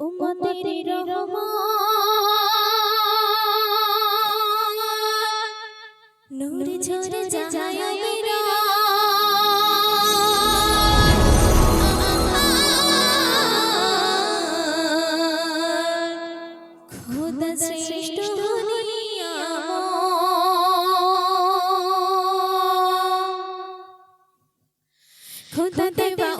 উম্মতের রহমান নূর ঝরে যায় খোদা শ্রেষ্ঠ খোদা দেবা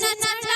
নাচা